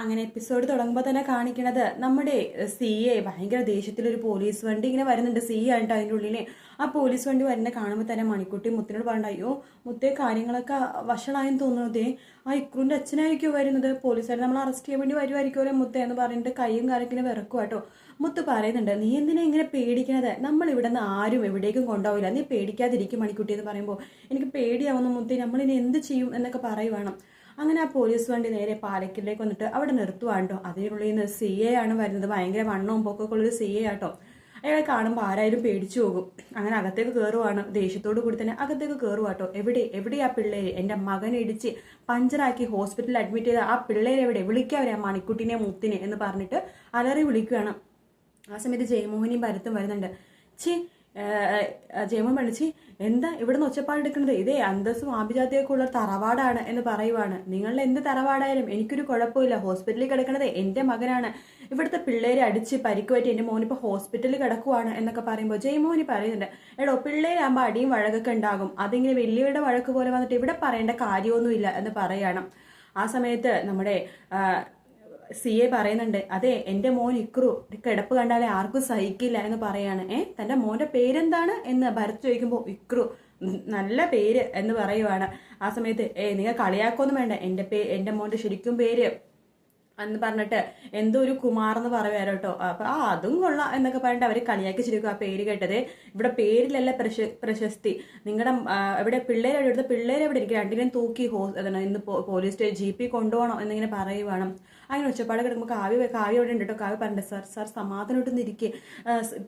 അങ്ങനെ എപ്പിസോഡ് തുടങ്ങുമ്പോൾ തന്നെ കാണിക്കണത് നമ്മുടെ സി എ ഭയങ്കര ദേഷ്യത്തിലൊരു പോലീസ് വണ്ടി ഇങ്ങനെ വരുന്നുണ്ട്. സി എ ആയിട്ട് അതിന്റെ ഉള്ളിൽ ആ പോലീസ് വണ്ടി വരുന്നത് കാണുമ്പോൾ തന്നെ മണിക്കുട്ടി മുത്തിനോട് പറയണ്ട അയ്യോ മുത്തേ കാര്യങ്ങളൊക്കെ വഷളായെന്ന് തോന്നുന്നതേ ആ ഇക്രൂന്റെ അച്ഛനായിരിക്കും വരുന്നത്? പോലീസുകാർ നമ്മൾ അറസ്റ്റ് ചെയ്യാൻ വേണ്ടി വരുമായിരിക്കുമല്ലോ മുത്തേ? എന്ന് പറഞ്ഞിട്ട് കൈയും കാലക്കിനെ വിറക്കും കേട്ടോ മുത്ത് പറയുന്നുണ്ട് നീ എന്തിനാ ഇങ്ങനെ പേടിക്കണത്? നമ്മൾ ഇവിടെ നിന്ന് ആരും എവിടേക്കും കൊണ്ടുപോകില്ല നീ പേടിക്കാതിരിക്കും മണിക്കുട്ടി എന്ന് പറയുമ്പോൾ എനിക്ക് പേടിയാവുന്ന മുത്തേ. നമ്മളിനി എന്ത് ചെയ്യും? എന്നൊക്കെ പറയുവാണ്. അങ്ങനെ ആ പോലീസ് വണ്ടി നേരെ പാലക്കിലേക്ക് വന്നിട്ട് അവിടെ നിർത്തുവാണ്ടോ? അതിനുള്ളിൽ നിന്ന് സി എ ആണ് വരുന്നത്. ഭയങ്കര വണ്ണവും പൊക്കൊക്കെ ഉള്ളൊരു സി എ ആട്ടോ. അയാളെ കാണുമ്പോൾ ആരായാലും പേടിച്ചു പോകും. അങ്ങനെ അകത്തേക്ക് കയറുവാണ് ദേഷ്യത്തോടു കൂടി തന്നെ അകത്തേക്ക് കയറുവാട്ടോ എവിടെ? എവിടെ ആ പിള്ളേര്? എന്റെ മകൻ ഇടിച്ച് പഞ്ചറാക്കി ഹോസ്പിറ്റലിൽ അഡ്മിറ്റ് ചെയ്ത ആ പിള്ളേരെ എവിടെ? വിളിക്കാവരെ ആ മണിക്കുട്ടിനെ മുത്തിനെ എന്ന് പറഞ്ഞിട്ട് അലറി വിളിക്കുകയാണ് ആ സമയത്ത് ജയമോഹനിയും ഭരത്തും വരുന്നുണ്ട്. ചി ജയമോഹൻ വിളിച്ച് എന്താ ഇവിടുന്ന് ഒച്ചപ്പാടെടുക്കുന്നത് ഇതേ അന്തസ്സും ആഭിജാതിയൊക്കെ ഉള്ള തറവാടാണ് എന്ന് പറയുവാണ്. നിങ്ങളുടെ എന്ത് തറവാടായാലും എനിക്കൊരു കുഴപ്പമില്ല. ഹോസ്പിറ്റലിൽ കിടക്കുന്നത് എന്റെ മകനാണ്. ഇവിടുത്തെ പിള്ളേരെ അടിച്ച് പരിക്കുപറ്റി എന്റെ മോനിപ്പോൾ ഹോസ്പിറ്റലിൽ കിടക്കുവാണ് എന്നൊക്കെ പറയുമ്പോൾ ജയമോഹനി പറയുന്നുണ്ട് എടോ പിള്ളേരാകുമ്പോൾ അടിയും വഴക്കൊക്കെ ഉണ്ടാകും. അതിങ്ങനെ വലിയവരുടെ വഴക്ക് പോലെ വന്നിട്ട് ഇവിടെ പറയേണ്ട കാര്യമൊന്നുമില്ല എന്ന് പറയണം. ആ സമയത്ത് നമ്മുടെ സി എ പറയുന്നുണ്ട് അതെ എന്റെ മോൻ ഇക്രു കിടപ്പ് കണ്ടാലേ ആർക്കും സഹിക്കില്ല എന്ന് പറയാണ്. ഏ തന്റെ മോന്റെ പേരെന്താണ്? എന്ന് ഭരത് ചോദിക്കുമ്പോൾ ഇക്രു നല്ല പേര് എന്ന് പറയുവാണ്. ആ സമയത്ത് ഏ നിങ്ങൾ കളിയാക്കൊന്നും വേണ്ട എന്റെ പേ എന്റെ മോന്റെ ശരിക്കും പേര് എന്ന് പറഞ്ഞിട്ട് എന്തോ ഒരു കുമാർ എന്ന് പറയുമായിരുന്നു കേട്ടോ. അപ്പൊ ആ അതും കൊള്ളാം എന്നൊക്കെ പറഞ്ഞിട്ട് അവർ കളിയാക്കി ശരിക്കും ആ പേര് കേട്ടത്. ഇവിടെ പേരിലല്ല പ്രശ പ്രശസ്തി. നിങ്ങളുടെ ഇവിടെ പിള്ളേരെ ഇവിടുത്തെ പിള്ളേരെ എവിടെ ഇരിക്കും? രണ്ടിനെയും തൂക്കി ഹോ ഇന്ന് പോലീസ് സ്റ്റേഷൻ ജി പി കൊണ്ടുപോകണം എന്നിങ്ങനെ പറയുവാണ്. അങ്ങനെ ഒച്ചപ്പാട് കിടക്കുമ്പോൾ കാവ്യ കാവ്യ അവിടെ ഉണ്ട് കേട്ടോ കാവ്യ പറഞ്ഞിട്ട് സാർ സാർ സമാധാനമായിട്ടൊന്ന് ഇരിക്കെ.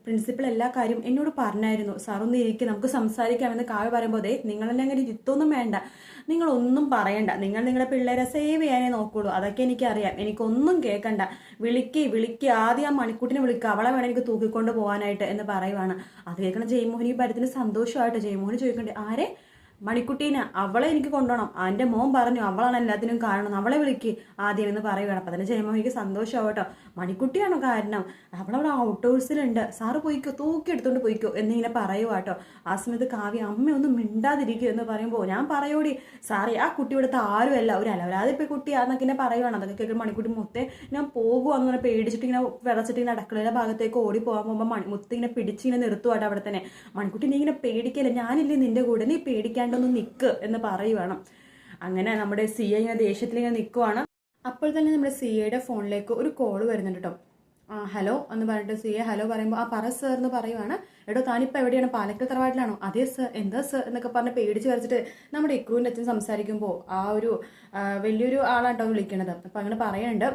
പ്രിൻസിപ്പൾ എല്ലാ കാര്യം എന്നോട് പറഞ്ഞായിരുന്നു. സാർ ഒന്ന് ഇരിക്കെ നമുക്ക് സംസാരിക്കാമെന്ന് കാവ്യ പറയുമ്പോൾ അതെ നിങ്ങളെന്നെ അങ്ങനെ ഇരുത്തൊന്നും വേണ്ട. നിങ്ങളൊന്നും പറയണ്ട. നിങ്ങൾ നിങ്ങളുടെ പിള്ളേരെ സേവ് ചെയ്യാനേ നോക്കുള്ളൂ. അതൊക്കെ എനിക്കറിയാം. എനിക്കൊന്നും കേൾക്കണ്ട വിളിക്കേ വിളിക്കുക ആദ്യം ആ മണിക്കൂട്ടിനെ വിളിക്കുക അവളെ വേണം എനിക്ക് തൂക്കിക്കൊണ്ട് പോകാനായിട്ട് എന്ന് പറയുവാണ്. അത് കേൾക്കണ ജയമോഹൻ ഈ സന്തോഷമായിട്ട് ജയമോഹൻ ചോദിക്കണ്ടേ ആരെ? മണിക്കുട്ടീനെ അവളെ എനിക്ക് കൊണ്ടുപോകണം. എന്റെ മോൻ പറഞ്ഞു അവളാണ് എല്ലാത്തിനും കാരണം. അവളെ വിളിക്ക് ആദ്യം എന്ന് പറയുകയാണ്. അപ്പം തന്നെ ജയമോഹിക്ക് സന്തോഷമാവും കേട്ടോ. മണിക്കുട്ടിയാണോ കാരണം? അവളവിടെ ഔട്ട്ഡോഴ്സിലുണ്ട് സാറ് പോയിക്കോ തൂക്കി എടുത്തുകൊണ്ട് പോയിക്കോ എന്നിങ്ങനെ പറയുക കേട്ടോ. ആ സമയത്ത് കാവ്യ അമ്മ ഒന്നും മിണ്ടാതിരിക്കുക എന്ന് പറയുമ്പോൾ ഞാൻ പറയോടി സാറേ ആ കുട്ടി ഇവിടുത്തെ ആരുമല്ല. ഒരു അലവരാതിപ്പോ കുട്ടിയാണെന്നൊക്കെ ഇങ്ങനെ പറയുവാണ്. അതൊക്കെ കേൾക്കുമ്പോൾ മണിക്കുട്ടി മുത്തേ ഞാൻ പോകും അങ്ങനെ പേടിച്ചിട്ട് ഇങ്ങനെ വിളച്ചിട്ട് ഇങ്ങനെ അടുക്കളയുടെ ഭാഗത്തേക്ക് ഓടി പോകാൻ പോകുമ്പോൾ മണി മുത്ത് ഇങ്ങനെ പിടിച്ച് ഇങ്ങനെ നിർത്തുവാട്ടോ അവിടെ തന്നെ മണിക്കുട്ടി നീ ഇങ്ങനെ പേടിക്കല്ലേ? ഞാനില്ലേ നിന്റെ കൂടെ? നീ പേടിക്കാണ്ടൊന്ന് നിൽക്ക് എന്ന് പറയുവാണ്. അങ്ങനെ നമ്മുടെ സി ഐ ഇങ്ങനെ ദേഷ്യത്തിൽ ഇങ്ങനെ നിൽക്കുവാണ് അപ്പോൾ തന്നെ നമ്മുടെ സി ഐയുടെ ഫോണിലേക്ക് ഒരു കോൾ വരുന്നുണ്ട് കേട്ടോ ആ ഹലോ എന്ന് പറഞ്ഞിട്ട് സി എ ഹലോ പറയുമ്പോൾ ആ പറ സർ എന്ന് പറയുവാണ്. എടോ താനിപ്പോൾ എവിടെയാണ്? പാലക്കൽ തറവാട്ടിലാണോ? അതെ സർ എന്താ സർ എന്നൊക്കെ പറഞ്ഞ് പേടിച്ച് വരച്ചിട്ട് നമ്മുടെ ഇക്രൂവിന്റെ അച്ഛൻ സംസാരിക്കുമ്പോൾ ആ ഒരു വലിയൊരു വലിയൊരു ആളാട്ടോ വിളിക്കണത്. അപ്പം അങ്ങനെ പറയുന്നുണ്ട്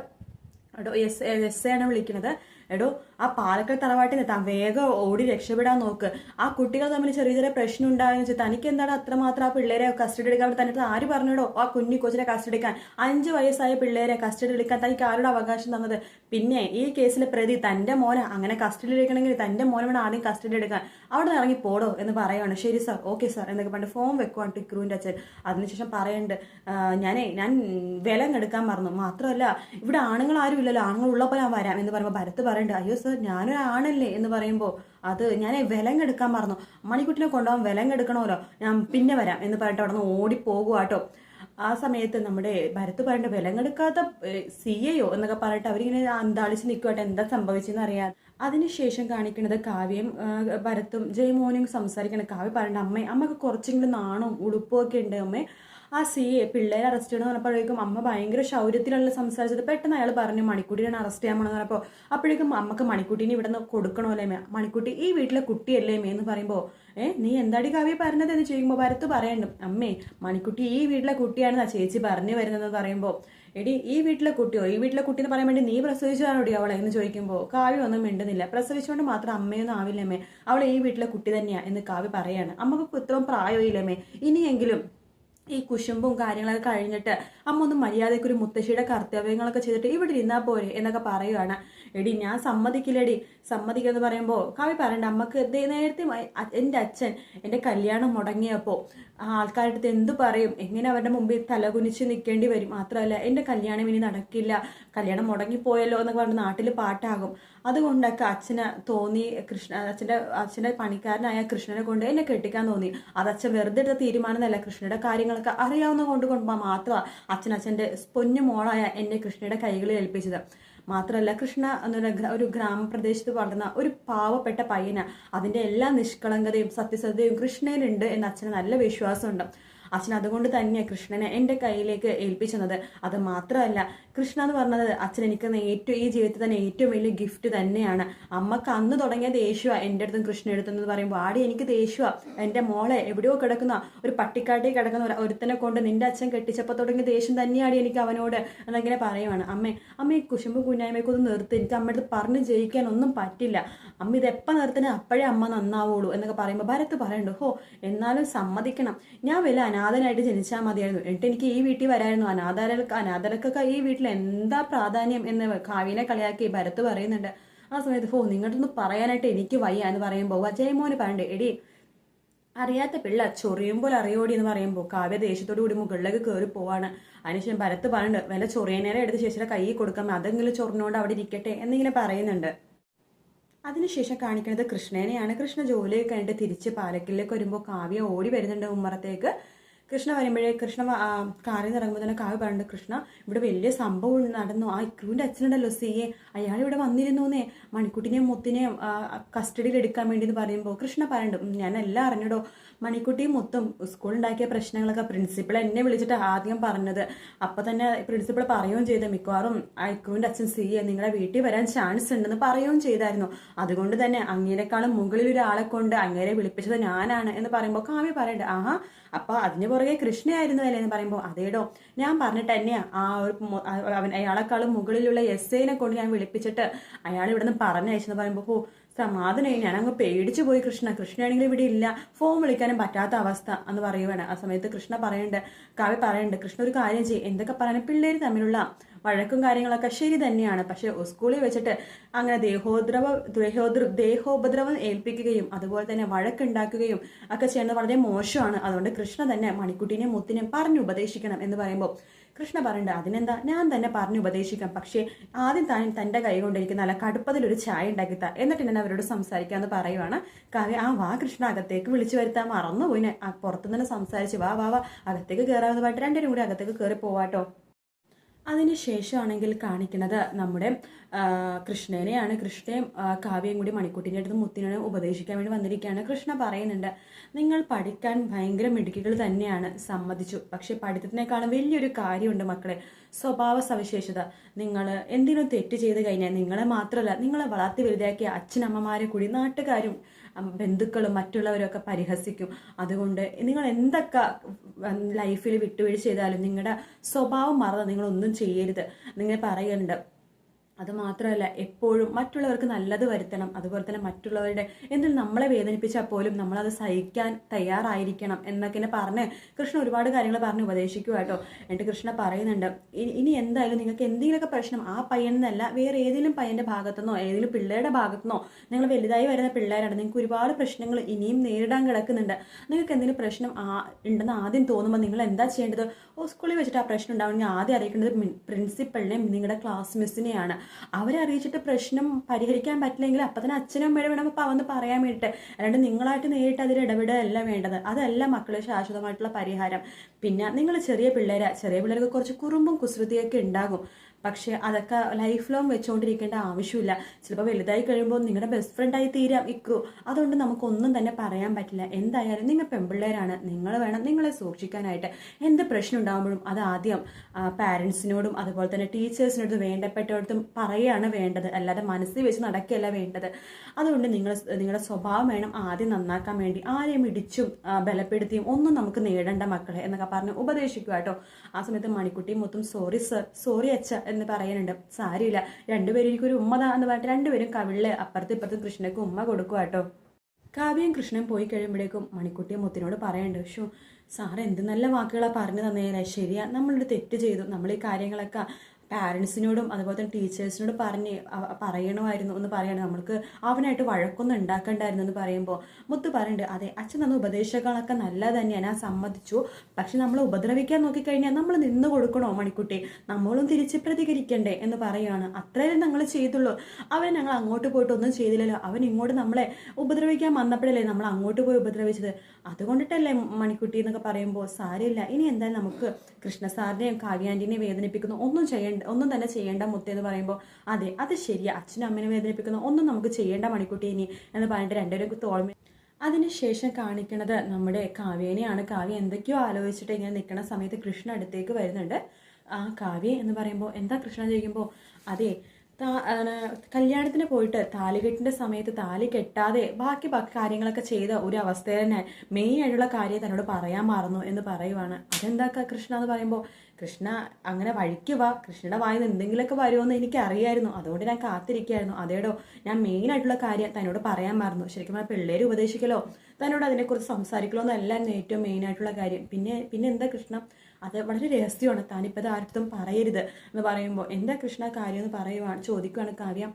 എടോ എസ് എസ് എ ആണ് വിളിക്കണത്. എടോ ആ പാലക്കാട് തറവാട്ടിൽ നിന്ന് വേഗം ഓടി രക്ഷപ്പെടാൻ നോക്ക്. ആ കുട്ടികൾ തമ്മിൽ ചെറിയ ചെറിയ പ്രശ്നം ഉണ്ടായെന്ന് വെച്ചാൽ തനിക്ക് എന്താണ് അത്രമാത്രം ആ പിള്ളേരെ കസ്റ്റഡി എടുക്കാൻ തനിക്ക് ആര് പറഞ്ഞിടോ? ആ കുഞ്ഞി കൊച്ചിനെ കസ്റ്റഡി എടുക്കാൻ. അഞ്ച് വയസ്സായ പിള്ളേരെ കസ്റ്റഡി എടുക്കാൻ തനിക്ക് ആരുടെ അവകാശം തന്നത്? പിന്നെ ഈ കേസിലെ പ്രതി തന്റെ മോനെ. അങ്ങനെ കസ്റ്റഡി എടുക്കണമെങ്കിൽ തന്റെ മോനെ വേണം ആദ്യം കസ്റ്റഡി എടുക്കാൻ. അവിടെ നിന്ന് ഇറങ്ങി പോടോ എന്ന് പറയുകയാണ് ശരി സാർ ഓക്കെ സാർ എന്നൊക്കെ പറഞ്ഞിട്ട് ഫോം വെക്കുവാണ് ടിക്രുവിന്റെ അച്ഛൻ. അതിനുശേഷം പറയുന്നുണ്ട് "ആ, ഞാനേ ഞാൻ വില എടുക്കാൻ മറന്നു. മാത്രമല്ല ഇവിടെ ആണുങ്ങൾ ആരും ഇല്ലല്ലോ. ആണുങ്ങൾ ഉള്ളപ്പോൾ ഞാൻ വരാം എന്ന് പറയുമ്പോൾ ഭരത്ത് പറയുന്നുണ്ട് അയ്യോ സാർ ഞാനൊരു ആണല്ലേ എന്ന് പറയുമ്പോൾ അത് ഞാൻ വിലങ്ങെടുക്കാൻ മറന്നു. മണിക്കുട്ടിനെ കൊണ്ടുപോകാൻ വിലങ്ങെടുക്കണമല്ലോ. ഞാൻ പിന്നെ വരാം എന്ന് പറഞ്ഞിട്ട് അവിടെ നിന്ന് ഓടിപ്പോകുവാട്ടോ. ആ സമയത്ത് നമ്മുടെ ഭരത്ത് പറഞ്ഞ വിലങ്ങെടുക്കാത്ത സി എയോ എന്നൊക്കെ പറഞ്ഞിട്ട് അവരിങ്ങനെ അന്താളിച്ച് നിൽക്കുവാട്ടെ എന്താ സംഭവിച്ചെന്ന് അറിയാൻ. അതിനുശേഷം കാണിക്കുന്നത് കാവ്യം ഭരത്തും ജയമോനും സംസാരിക്കണം കാവ്യ പറയേണ്ട അമ്മ അമ്മയ്ക്ക് കുറച്ചെങ്കിലും നാണവും ഉടുപ്പും ഒക്കെ ഉണ്ട് അമ്മേ. ആ സി എ അറസ്റ്റ് ചെയ്യണമെന്ന് പറഞ്ഞപ്പോഴേക്കും അമ്മ ഭയങ്കര ശൗര്യത്തിലുള്ള സംസാരിച്ചത്. പെട്ടെന്ന് അയാൾ പറഞ്ഞു മണിക്കുട്ടിനെ അറസ്റ്റ് ചെയ്യാൻ പോണെന്ന് പറഞ്ഞപ്പോൾ അപ്പോഴേക്കും അമ്മയ്ക്ക് മണിക്കുട്ടീനെ ഇവിടെ നിന്ന് കൊടുക്കണമല്ലേ മേ? മണിക്കുട്ടി ഈ വീട്ടിലെ കുട്ടിയല്ലേ മേ? എന്ന് പറയുമ്പോൾ ഏ നീ എന്താടി കാവ്യ പറഞ്ഞത്? എന്ന് ചോദിക്കുമ്പോൾ ഭരത്ത് പറയണ്ടു അമ്മേ മണിക്കുട്ടി ഈ വീട്ടിലെ കുട്ടിയാണെന്നാ ചേച്ചി പറഞ്ഞു വരുന്നതെന്ന് പറയുമ്പോൾ എടി ഈ വീട്ടിലെ കുട്ടിയോ ഈ വീട്ടിലെ കുട്ടി എന്ന് പറയാൻ വേണ്ടി നീ പ്രസവിച്ചതാണോടി അവളെ? എന്ന് ചോദിക്കുമ്പോൾ കാവ്യ ഒന്നും മിണ്ടുന്നില്ല. പ്രസവിച്ചുകൊണ്ട് മാത്രം അമ്മയൊന്നും ആവില്ലമ്മേ അവളെ ഈ വീട്ടിലെ കുട്ടി തന്നെയാണ് എന്ന് കാവ്യ പറയാണ്. അമ്മയ്ക്ക് ഇത്രയും പ്രായമില്ലമ്മേ ഇനിയെങ്കിലും ഈ കുശുമ്പും കാര്യങ്ങളൊക്കെ കഴിഞ്ഞിട്ട് അമ്മ ഒന്ന് മര്യാദയ്ക്ക് ഒരു മുത്തശ്ശിയുടെ കർത്തവ്യങ്ങളൊക്കെ ചെയ്തിട്ട് ഇവിടെ ഇരുന്നാൽ പോരെ എന്നൊക്കെ പറയുകയാണ് എടി ഞാൻ സമ്മതിക്കില്ലടി. സമ്മതിക്കെന്ന് പറയുമ്പോൾ കവി പറയണ്ട അമ്മയ്ക്ക് നേരത്തെ എന്റെ അച്ഛൻ എന്റെ കല്യാണം മുടങ്ങിയപ്പോൾ ആൾക്കാരുടെ അടുത്ത് എന്ത് പറയും? എങ്ങനെ അവരുടെ മുമ്പിൽ തലകുനിച്ച് നിൽക്കേണ്ടി വരും? മാത്രമല്ല എന്റെ കല്യാണം ഇനി നടക്കില്ല. കല്യാണം മുടങ്ങിപ്പോയല്ലോ എന്നൊക്കെ പറഞ്ഞ് നാട്ടിൽ പാട്ടാകും. അതുകൊണ്ടൊക്കെ അച്ഛന് തോന്നി കൃഷ്ണ അച്ഛന്റെ അച്ഛന്റെ പണിക്കാരനായ കൃഷ്ണനെ കൊണ്ട് എന്നെ കെട്ടിക്കാൻ തോന്നി. അത് അച്ഛൻ വെറുതെ എടുത്ത തീരുമാനമല്ല കൃഷ്ണയുടെ കാര്യങ്ങളൊക്കെ അറിയാവുന്ന കൊണ്ട് കൊണ്ടുപോകാൻ മാത്രമാണ് അച്ഛൻ അച്ഛന്റെ പൊന്നു മോളായ എന്നെ കൃഷ്ണയുടെ കൈകളിൽ ഏൽപ്പിച്ചത്. മാത്രമല്ല കൃഷ്ണ എന്നൊരു ഒരു ഗ്രാമപ്രദേശത്ത് വളർന്ന ഒരു പാവപ്പെട്ട പയ്യന. അതിന്റെ എല്ലാ നിഷ്കളങ്കതയും സത്യസന്ധതയും കൃഷ്ണയിലുണ്ട് എന്ന് അച്ഛന് നല്ല വിശ്വാസമുണ്ട്. അച്ഛൻ അതുകൊണ്ട് തന്നെയാണ് കൃഷ്ണനെ എന്റെ കയ്യിലേക്ക് ഏൽപ്പിച്ചത്. അത് മാത്രമല്ല കൃഷ്ണ എന്ന് പറഞ്ഞത് അച്ഛൻ എനിക്ക് ഏറ്റവും ഈ ജീവിതത്തിൽ തന്നെ ഏറ്റവും വലിയ ഗിഫ്റ്റ് തന്നെയാണ്. അമ്മയ്ക്ക് അന്ന് തുടങ്ങിയ ദേഷ്യമാണ് എന്റെ അടുത്തും കൃഷ്ണ എടുത്തെന്ന് പറയുമ്പോൾ ആടി എനിക്ക് ദേഷ്യമാണ് എന്റെ മോളെ എവിടെയോ കിടക്കുന്ന. ഒരു പട്ടിക്കാട്ടി കിടക്കുന്ന ഒരുത്തനെ കൊണ്ട് നിന്റെ അച്ഛൻ കെട്ടിച്ചപ്പോൾ തുടങ്ങിയ ദേഷ്യം തന്നെയാണ് എനിക്ക് അവനോട്. എന്നിങ്ങനെ പറയുവാണ്. അമ്മേ അമ്മ ഈ കുശുമ്പ് കുഞ്ഞായ്മയ്ക്കൊന്ന് നിർത്തി. എനിക്ക് അമ്മയുടെ പറഞ്ഞ് ജയിക്കാൻ ഒന്നും പറ്റില്ല. അമ്മ ഇത് എപ്പ നിർത്തുന്നത് അപ്പോഴേ അമ്മ നന്നാവുള്ളൂ. എന്നൊക്കെ പറയുമ്പോൾ ഭരത്ത് പറയണ്ടു? ഹോ എന്നാലും സമ്മതിക്കണം. ഞാൻ വല്ല അനാഥനായിട്ട് ജനിച്ചാൽ മതിയായിരുന്നു. എന്നിട്ട് എനിക്ക് ഈ വീട്ടിൽ വരായിരുന്നു. അനാഥാരർക്ക് അനാഥരക്കൊക്കെ ഈ വീട്ടിൽ എന്താ പ്രാധാന്യം എന്ന് കാവ്യനെ കളിയാക്കി ഭരത്ത് പറയുന്നുണ്ട്. ആ സമയത്ത് ഹോ നിങ്ങളുടെ പറയാനായിട്ട് എനിക്ക് വയ്യ എന്ന് പറയുമ്പോൾ അജയമോന് പറയണ്ടേ എടി അറിയാത്ത പിള്ള ചൊറിയുമ്പോൾ അറിയോടി എന്ന് പറയുമ്പോൾ കാവ്യ ദേഷ്യത്തോടു കൂടി മുകളിലേക്ക് കയറി പോവാണ്. അതിനുശേഷം ഭരത്ത് പറയുന്നുണ്ട് വല്ല ചൊറിയനേരെ എടുത്ത് ശേഷം കൈ കൊടുക്കാം അതെങ്കിലും ചൊറിഞ്ഞോണ്ട് അവിടെ ഇരിക്കട്ടെ എന്നിങ്ങനെ പറയുന്നുണ്ട്. അതിനുശേഷം കാണിക്കുന്നത് കൃഷ്ണനെയാണ്. കൃഷ്ണ ജോലിയൊക്കെ കഴിഞ്ഞിട്ട് തിരിച്ച് പാലക്കിലേക്ക് വരുമ്പോൾ കാവ്യ ഓടി വരുന്നുണ്ട് ഉമ്മറത്തേക്ക്. കൃഷ്ണ വരുമ്പോഴേ കൃഷ്ണ കാറിൽ നിന്ന് ഇറങ്ങുമ്പോൾ തന്നെ കാവ്യ പറയുന്നുണ്ട് കൃഷ്ണ ഇവിടെ വലിയ സംഭവം നടന്നു. ആ ഇക്രുവിന്റെ അച്ഛനുണ്ടല്ലോ സിയെ അയാൾ ഇവിടെ വന്നിരുന്നൂന്നേ. മണിക്കുട്ടിനെയും മുത്തിനെയും മുത്തിനെ കസ്റ്റഡിയിൽ എടുക്കാൻ വേണ്ടി എന്ന് പറയുമ്പോൾ കൃഷ്ണ പറയുന്നുണ്ട് ഞാൻ എല്ലാം അറിഞ്ഞിടോ. മണിക്കുട്ടിയും മുത്തും സ്കൂളുണ്ടാക്കിയ പ്രശ്നങ്ങളൊക്കെ പ്രിൻസിപ്പൾ എന്നെ വിളിച്ചിട്ട് ആദ്യം പറഞ്ഞത്. അപ്പൊ തന്നെ പ്രിൻസിപ്പൾ പറയുകയും ചെയ്ത് മിക്കവാറും ഇക്രുവിന്റെ അച്ഛൻ സിയെ നിങ്ങളുടെ നിങ്ങളെ വീട്ടിൽ വരാൻ ചാൻസ് ഉണ്ടെന്ന് പറയുകയും ചെയ്തായിരുന്നു. അതുകൊണ്ട് തന്നെ അങ്ങേരെക്കാളും മുകളിൽ ഒരാളെ കൊണ്ട് അങ്ങേരെ വിളിപ്പിച്ചത് ഞാനാണ് എന്ന് പറയുമ്പോൾ കാവ്യ പറയണ്ട ആഹാ അപ്പൊ അതിന് പുറകെ കൃഷ്ണയായിരുന്നു അല്ലേ എന്ന് പറയുമ്പോൾ അതേടോ ഞാൻ പറഞ്ഞിട്ട് തന്നെയാ ആ ഒരു അവൻ അയാളെക്കാളും മുകളിലുള്ള എസ് ഐനെ കൊണ്ട് ഞാൻ വിളിപ്പിച്ചിട്ട് അയാൾ ഇവിടുന്ന് പറഞ്ഞയച്ചെന്ന് പറയുമ്പോൾ ഓ സമാധാനമായി അങ്ങ് പേടിച്ചു പോയി കൃഷ്ണ കൃഷ്ണയാണെങ്കിൽ ഇവിടെ ഇല്ല ഫോൺ വിളിക്കാനും പറ്റാത്ത അവസ്ഥ എന്ന് പറയുവാണ്. ആ സമയത്ത് കൃഷ്ണ പറയണ്ട് കാവ്യ പറയണ്ട് കൃഷ്ണ ഒരു കാര്യം ചെയ്യും എന്തൊക്കെ പറയണ പിള്ളേർ തമ്മിലുള്ള വഴക്കും കാര്യങ്ങളൊക്കെ ശരി തന്നെയാണ്. പക്ഷെ സ്കൂളിൽ വെച്ചിട്ട് അങ്ങനെ ദേഹോദ്രവ ദേഹോദ്ര ദേഹോപദ്രവം ഏൽപ്പിക്കുകയും അതുപോലെ തന്നെ വഴക്കുണ്ടാക്കുകയും ഒക്കെ ചെയ്യുന്നത് വളരെ മോശമാണ്. അതുകൊണ്ട് കൃഷ്ണ തന്നെ മണിക്കുട്ടീനെയും മുത്തിനെയും പറഞ്ഞു ഉപദേശിക്കണം എന്ന് പറയുമ്പോൾ കൃഷ്ണ പറയണ്ട അതിനെന്താ? ഞാൻ തന്നെ പറഞ്ഞു ഉപദേശിക്കാം. പക്ഷേ ആദ്യം താൻ തന്റെ കൈ കൊണ്ടിരിക്കുന്ന നല്ല കടുപ്പത്തിലൊരു ചായ ഉണ്ടാക്കിത്ത. എന്നിട്ട് ഞാൻ അവരോട് സംസാരിക്കാമെന്ന് പറയുവാണ്. കാവ്യ ആ വാ കൃഷ്ണ അകത്തേക്ക് വിളിച്ചു വരുത്താൻ മറന്നുപോയിനെ. ആ പുറത്തുനിന്ന് സംസാരിച്ച് വാ വാ വാ. അകത്തേക്ക് കയറാമെന്ന് പറഞ്ഞിട്ട് രണ്ടുപേരും കൂടി അകത്തേക്ക് കയറി പോവാട്ടോ. ശേഷമാണെങ്കിൽ കാണിക്കുന്നത് നമ്മുടെ കൃഷ്ണനെയാണ്. കൃഷ്ണയും കാവ്യയും കൂടി മണിക്കുട്ടിന്റെ അടുത്ത് മുത്തിനെ ഉപദേശിക്കാൻ വേണ്ടി വന്നിരിക്കുകയാണ്. കൃഷ്ണ പറയുന്നുണ്ട് നിങ്ങൾ പഠിക്കാൻ ഭയങ്കര മിടുക്കികൾ തന്നെയാണ്. സമ്മതിച്ചു. പക്ഷേ പഠിത്തത്തിനേക്കാളും വലിയൊരു കാര്യമുണ്ട് മക്കളെ. സ്വഭാവ സവിശേഷത. നിങ്ങൾ എന്തെങ്കിലും തെറ്റ് ചെയ്ത് കഴിഞ്ഞാൽ നിങ്ങളെ മാത്രമല്ല നിങ്ങളെ വളർത്തി വലുതാക്കിയ അച്ഛനമ്മമാരെ കൂടി നാട്ടുകാരും ബന്ധുക്കളും മറ്റുള്ളവരൊക്കെ പരിഹസിക്കും. അതുകൊണ്ട് നിങ്ങൾ എന്തൊക്കെ ലൈഫിൽ വിട്ടുവീഴ്ച ചെയ്താലും നിങ്ങളുടെ സ്വഭാവം മറന്ന് നിങ്ങളൊന്നും ചെയ്യരുത്. നിങ്ങൾ പറയുന്നുണ്ട് അത് മാത്രമല്ല എപ്പോഴും മറ്റുള്ളവർക്ക് നല്ലത് വരുത്തണം. അതുപോലെ തന്നെ മറ്റുള്ളവരുടെ എന്തെങ്കിലും നമ്മളെ വേദനിപ്പിച്ചാൽ പോലും നമ്മളത് സഹിക്കാൻ തയ്യാറായിരിക്കണം എന്നൊക്കെ എന്നെ പറഞ്ഞ് കൃഷ്ണ ഒരുപാട് കാര്യങ്ങൾ പറഞ്ഞ് ഉപദേശിക്കുക കേട്ടോ. എന്നിട്ട് കൃഷ്ണ പറയുന്നുണ്ട് ഇനി- എന്തായാലും നിങ്ങൾക്ക് എന്തെങ്കിലുമൊക്കെ പ്രശ്നം ആ പയ്യനെന്നല്ല വേറെ ഏതെങ്കിലും പയ്യന്റെ ഭാഗത്തുനിന്നോ ഏതെങ്കിലും പിള്ളേരുടെ ഭാഗത്തുനിന്നോ നിങ്ങൾ വലുതായി വരുന്ന പിള്ളേരാണ് നിങ്ങൾക്ക് ഒരുപാട് പ്രശ്നങ്ങൾ ഇനിയും നേരിടാൻ കിടക്കുന്നുണ്ട്. നിങ്ങൾക്ക് എന്തെങ്കിലും പ്രശ്നം ഉണ്ടെന്ന് ആദ്യം തോന്നുമ്പോൾ നിങ്ങൾ എന്താ ചെയ്യേണ്ടത്? ഓ സ്കൂളിൽ വെച്ചിട്ട് ആ പ്രശ്നം ഉണ്ടാവണമെങ്കിൽ ആദ്യം അറിയിക്കേണ്ടത് പ്രിൻസിപ്പളിനെയും നിങ്ങളുടെ ക്ലാസ് മിസ്സിനെയാണ് അവരെ അറിയിച്ചിട്ട് പ്രശ്നം പരിഹരിക്കാൻ പറ്റില്ലെങ്കിൽ അപ്പം തന്നെ അച്ഛനും അമ്മയുടെ വേണം അപ്പം വന്ന് പറയാൻ വേണ്ടിയിട്ട് അല്ലാണ്ട് നിങ്ങളായിട്ട് നേരിട്ട് അതിൽ ഇടപെടുകയല്ല വേണ്ടത്. അതല്ല മക്കളെ ശാശ്വതമായിട്ടുള്ള പരിഹാരം. പിന്നെ നിങ്ങൾ ചെറിയ പിള്ളേരെ. ചെറിയ പിള്ളേർക്ക് കുറച്ച് കുറുമ്പും കുസൃതിയൊക്കെ ഉണ്ടാകും. പക്ഷേ അതൊക്കെ ലൈഫ് ലോങ് വെച്ചുകൊണ്ടിരിക്കേണ്ട ആവശ്യമില്ല. ചിലപ്പോൾ വലുതായി കഴിയുമ്പോൾ നിങ്ങളുടെ ബെസ്റ്റ് ഫ്രണ്ടായി തീരാം ഇക്രു അതുകൊണ്ട് നമുക്കൊന്നും തന്നെ പറയാൻ പറ്റില്ല. എന്തായാലും നിങ്ങൾ പെൺപിള്ളേരാണ്. നിങ്ങൾ വേണം നിങ്ങളെ സൂക്ഷിക്കാനായിട്ട്. എന്ത് പ്രശ്നം ഉണ്ടാകുമ്പോഴും അത് ആദ്യം പാരൻസിനോടും അതുപോലെ തന്നെ ടീച്ചേഴ്സിനോടും വേണ്ടപ്പെട്ടവർക്കും പറയുകയാണ് വേണ്ടത്. അല്ലാതെ മനസ്സിൽ വെച്ച് നടക്കുകയല്ല വേണ്ടത്. അതുകൊണ്ട് നിങ്ങൾ നിങ്ങളുടെ സ്വഭാവം വേണം ആദ്യം നന്നാക്കാൻ വേണ്ടി. ആരെയും ഇടിച്ചും ബലപ്പെടുത്തിയും ഒന്നും നമുക്ക് നേടേണ്ട മക്കളെ എന്നൊക്കെ പറഞ്ഞ് ഉപദേശിക്കുക കേട്ടോ ആ സമയത്ത് മണിക്കുട്ടിയും മൊത്തം സോറി സർ സോറി അച്ഛ. എന്ന് പറയാനുണ്ട് സാരിയില്ല രണ്ടുപേരും എനിക്കൊരു ഉമ്മതാ എന്ന് പറഞ്ഞിട്ട് രണ്ടുപേരും കവിളിൽ അപ്പുറത്തും ഇപ്പുറത്തും കൃഷ്ണക്ക് ഉമ്മ കൊടുക്കുക കേട്ടോ. കാവ്യയും കൃഷ്ണൻ പോയി കഴിയുമ്പോഴേക്കും മണിക്കുട്ടിയും മുത്തിനോട് പറയണ്ട് ഷോ സാർ എന്ത് നല്ല വാക്കുകളാണ് പറഞ്ഞു തന്നേരെ. ശരിയാ നമ്മളൊരു തെറ്റ് ചെയ്തു. നമ്മൾ ഈ കാര്യങ്ങളൊക്കെ പാരൻസിനോടും അതുപോലെ തന്നെ ടീച്ചേഴ്സിനോട് പറഞ്ഞ് പറയണമായിരുന്നു എന്ന് പറയാണ്. നമ്മൾക്ക് അവനായിട്ട് വഴക്കൊന്നും ഉണ്ടാക്കണ്ടായിരുന്നു എന്ന് പറയുമ്പോൾ മുത്ത് പറയുന്നുണ്ട് അതെ അച്ഛൻ തന്ന ഉപദേശങ്ങളൊക്കെ നല്ല തന്നെയാണ് ആ സമ്മതിച്ചു. പക്ഷെ നമ്മൾ ഉപദ്രവിക്കാൻ നോക്കിക്കഴിഞ്ഞാൽ നമ്മൾ നിന്ന് കൊടുക്കണോ മണിക്കുട്ടി? നമ്മളും തിരിച്ച് പ്രതികരിക്കണ്ടേ? എന്ന് പറയുകയാണ് അത്രയും ഞങ്ങൾ ചെയ്തുള്ളൂ. അവൻ ഞങ്ങൾ അങ്ങോട്ട് പോയിട്ട് ഒന്നും ചെയ്തില്ലല്ലോ. അവൻ ഇങ്ങോട്ട് നമ്മളെ ഉപദ്രവിക്കാൻ വന്നപ്പോഴല്ലേ നമ്മൾ അങ്ങോട്ട് പോയി ഉപദ്രവിച്ചത്. അതുകൊണ്ടിട്ടല്ലേ മണിക്കുട്ടി എന്നൊക്കെ പറയുമ്പോൾ സാരമില്ല. ഇനി എന്തായാലും നമുക്ക് കൃഷ്ണ സാറിനെയും കാവ്യാന്റിനെയും വേദനിപ്പിക്കുന്നു. ഒന്നും ചെയ്യേണ്ട. ഒന്നും തന്നെ ചെയ്യേണ്ട മുത്തേ എന്ന് പറയുമ്പോൾ അതെ അത് ശരിയാ. അച്ഛനും അമ്മനെ വേദനിപ്പിക്കുന്ന. ഒന്നും നമുക്ക് ചെയ്യേണ്ട മണിക്കുട്ടി ഇനി എന്ന് പറഞ്ഞിട്ട് രണ്ടുപേരും തോൾമേ അതിനുശേഷം കാണിക്കുന്നത് നമ്മുടെ കാവ്യേനെയാണ്. കാവ്യ എന്തൊക്കെയോ ആലോചിച്ചിട്ട് ഇങ്ങനെ നിൽക്കുന്ന സമയത്ത് കൃഷ്ണ അടുത്തേക്ക് വരുന്നുണ്ട്. ആ കാവ്യ എന്ന് പറയുമ്പോൾ എന്താ കൃഷ്ണ ചോദിക്കുമ്പോൾ അതെ കല്യാണത്തിന് പോയിട്ട് താലികെട്ടിന്റെ സമയത്ത് താലി കെട്ടാതെ ബാക്കി ബാക്കി കാര്യങ്ങളൊക്കെ ചെയ്ത ഒരു അവസ്ഥയിൽ തന്നെ മെയിൻ ആയിട്ടുള്ള കാര്യം തന്നോട് പറയാൻ മാറുന്നു എന്ന് പറയുവാണ്. അതെന്താ കൃഷ്ണ എന്ന് പറയുമ്പോൾ കൃഷ്ണ അങ്ങനെ വഴിക്ക് വാ. കൃഷ്ണയുടെ വായിൽ നിന്ന് എന്തെങ്കിലുമൊക്കെ വരുമെന്ന് എനിക്ക് അറിയായിരുന്നു അതുകൊണ്ട് ഞാൻ കാത്തിരിക്കുകയായിരുന്നു അതേടോ ഞാൻ മെയിൻ ആയിട്ടുള്ള കാര്യം തന്നോട് പറയാൻ മാറുന്നു. ശരിക്കും ആ പിള്ളേര് ഉപദേശിക്കലോ? തന്നോട് അതിനെക്കുറിച്ച് സംസാരിക്കലോ? എന്നല്ലായിരുന്നു ഏറ്റവും മെയിൻ ആയിട്ടുള്ള കാര്യം. പിന്നെ പിന്നെ എന്താ കൃഷ്ണ? അത് വളരെ രഹസ്യമാണ്. താനിപ്പോൾ അത് ആർക്കും പറയരുത് എന്ന് പറയുമ്പോൾ എന്താ കൃഷ്ണ കാര്യം എന്ന് പറയുവാണ് ചോദിക്കുകയാണ് കാര്യം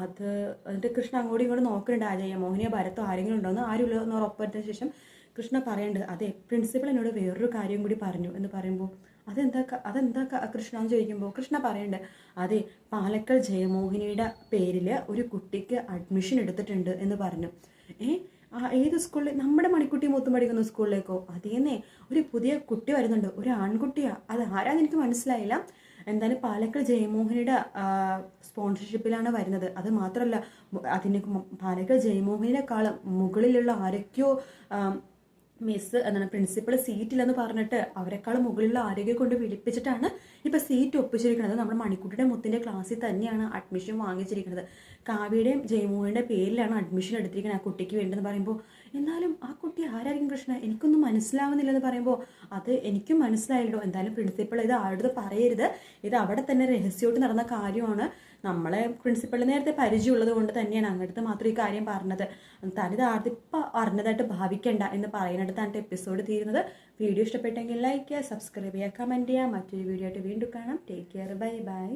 അത് എന്നിട്ട് കൃഷ്ണ അങ്ങോട്ടും ഇങ്ങോട്ടും നോക്കുന്നുണ്ട് ആജയ മോഹിനിയ ഭരത്തോ ആരെങ്കിലും ഉണ്ടോ എന്ന് ആരും ഇല്ലെന്ന് ഉറപ്പുവരുത്തിയ ശേഷം കൃഷ്ണ പറയുന്നുണ്ട് അതെ പ്രിൻസിപ്പൾ എന്നോട് വേറൊരു കാര്യം കൂടി പറഞ്ഞു എന്ന് പറയുമ്പോൾ അതെന്താ അതെന്താ കൃഷ്ണ എന്ന് ചോദിക്കുമ്പോൾ കൃഷ്ണ പറയുന്നുണ്ട് അതെ പാലക്കൽ ജയമോഹിനിയുടെ പേരിൽ ഒരു കുട്ടിക്ക് അഡ്മിഷൻ എടുത്തിട്ടുണ്ട് എന്ന് പറഞ്ഞു. ഏ ആ ഏത് സ്കൂളിൽ നമ്മുടെ മണിക്കുട്ടി മൂത്തും പഠിക്കുന്ന സ്കൂളിലേക്കോ അതേന്നേ. ഒരു പുതിയ കുട്ടി വരുന്നുണ്ട്. ഒരു ആൺകുട്ടിയാ. അത് ആരാന്ന് എനിക്ക് മനസ്സിലായില്ല. എന്തായാലും പാലക്കൽ ജയമോഹനിയുടെ സ്പോൺസർഷിപ്പിലാണ് വരുന്നത്. അത് മാത്രമല്ല അതിന് പാലക്കാട് ജയമോഹനിനെക്കാളും മുകളിലുള്ള ആരൊക്കെയോ മിസ് എന്താണ് പ്രിൻസിപ്പൾ സീറ്റില്ലെന്ന് പറഞ്ഞിട്ട് അവരെക്കാളും മുകളിലുള്ള ആരോഗ്യം കൊണ്ട് വിളിപ്പിച്ചിട്ടാണ് ഇപ്പം സീറ്റ് ഒപ്പിച്ചിരിക്കുന്നത്. നമ്മുടെ മണിക്കുട്ടിയുടെ മുത്തിന്റെ ക്ലാസ്സിൽ തന്നെയാണ് അഡ്മിഷൻ വാങ്ങിച്ചിരിക്കുന്നത്. കാവ്യയുടെയും ജയമോഹിന്റെ പേരിലാണ് അഡ്മിഷൻ എടുത്തിരിക്കുന്നത് ആ കുട്ടിക്ക് വേണ്ടെന്ന് പറയുമ്പോൾ എന്നാലും ആ കുട്ടി ആരായിരിക്കും കൃഷ്ണ? എനിക്കൊന്നും മനസ്സിലാവുന്നില്ലെന്ന് പറയുമ്പോൾ അത് എനിക്കും മനസ്സിലായല്ലോ എന്തായാലും പ്രിൻസിപ്പൾ ഇത് ആരോട് പറയരുത്. ഇത് അവിടെ തന്നെ രഹസ്യമായിട്ട് നടന്ന കാര്യമാണ്. നമ്മളെ പ്രിൻസിപ്പളിന് നേരത്തെ പരിചയമുള്ളത് കൊണ്ട് തന്നെയാണ് അങ്ങടുത്ത് മാത്രം ഈ കാര്യം പറഞ്ഞത്. താനിത് ആദ്യപ്പം അറിഞ്ഞതായിട്ട് ഭാവിക്കേണ്ട എന്ന് പറയുന്നിടത്ത് തന്റെ എപ്പിസോഡ് തീരുന്നത്. വീഡിയോ ഇഷ്ടപ്പെട്ടെങ്കിൽ ലൈക്ക് ചെയ്യുക സബ്സ്ക്രൈബ് ചെയ്യുക കമന്റ് ചെയ്യുക. മറ്റൊരു വീഡിയോ ആയിട്ട് വീണ്ടും കാണാം. Take care bye bye